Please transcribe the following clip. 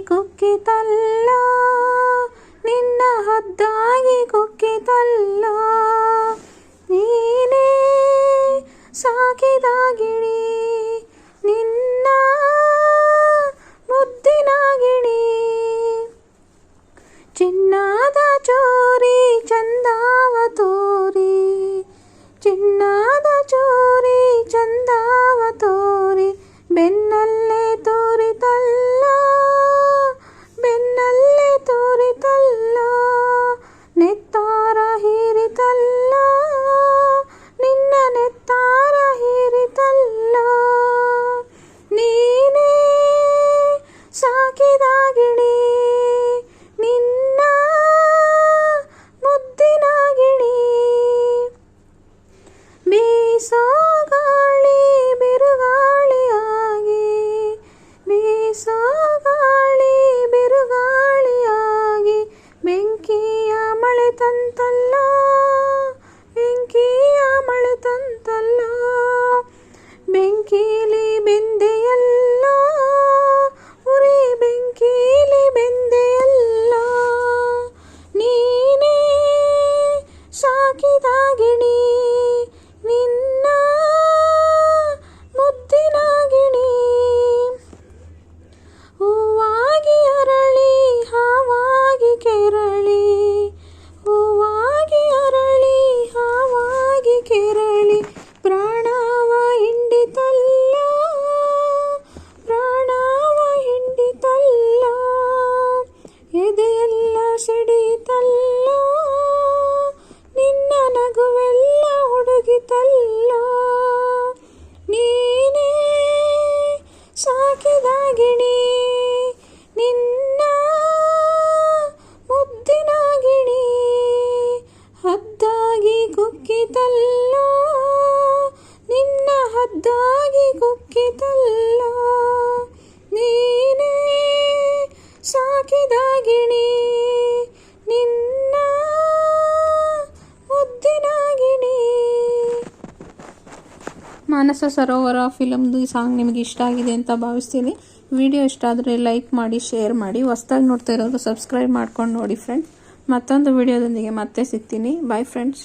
ಕುಕ್ಕಿತಲ್ಲ ನಿನ್ನ ಹದ್ದಾಗಿ ಕುಕ್ಕಿತಲ್ಲ. ನೀನೇ ಸಾಕಿದ ನಿನ್ನ ಮಳೆ ತಂತಲ್ಲ ಬೆಂಕೀಲಿ ಕುಕ್ಕಿತಲ್ಲ ನಿನ್ನ ಹದ್ದಾಗಿ ಕುಕ್ಕಿತಲ್ಲ ನೀನೇ ಸಾಕಿದ ಗಿಣಿ, ನಿನ್ನ ಮುದ್ದಿನ ಗಿಣಿ. ಮಾನಸ ಸರೋವರ ಫಿಲಮ್ದು ಈ ಸಾಂಗ್ ನಿಮಗೆ ಇಷ್ಟ ಆಗಿದೆ ಅಂತ ಭಾವಿಸ್ತೀನಿ. ವಿಡಿಯೋ ಇಷ್ಟ ಆದರೆ ಲೈಕ್ ಮಾಡಿ, ಶೇರ್ ಮಾಡಿ. ಹೊಸ್ದಾಗಿ ನೋಡ್ತಾ ಇರೋರು ಸಬ್ಸ್ಕ್ರೈಬ್ ಮಾಡ್ಕೊಂಡು ನೋಡಿ ಫ್ರೆಂಡ್ಸ್ ಮತ್ತೊಂದು ವಿಡಿಯೋದೊಂದಿಗೆ ಮತ್ತೆ ಸಿಗ್ತೀನಿ. Bye friends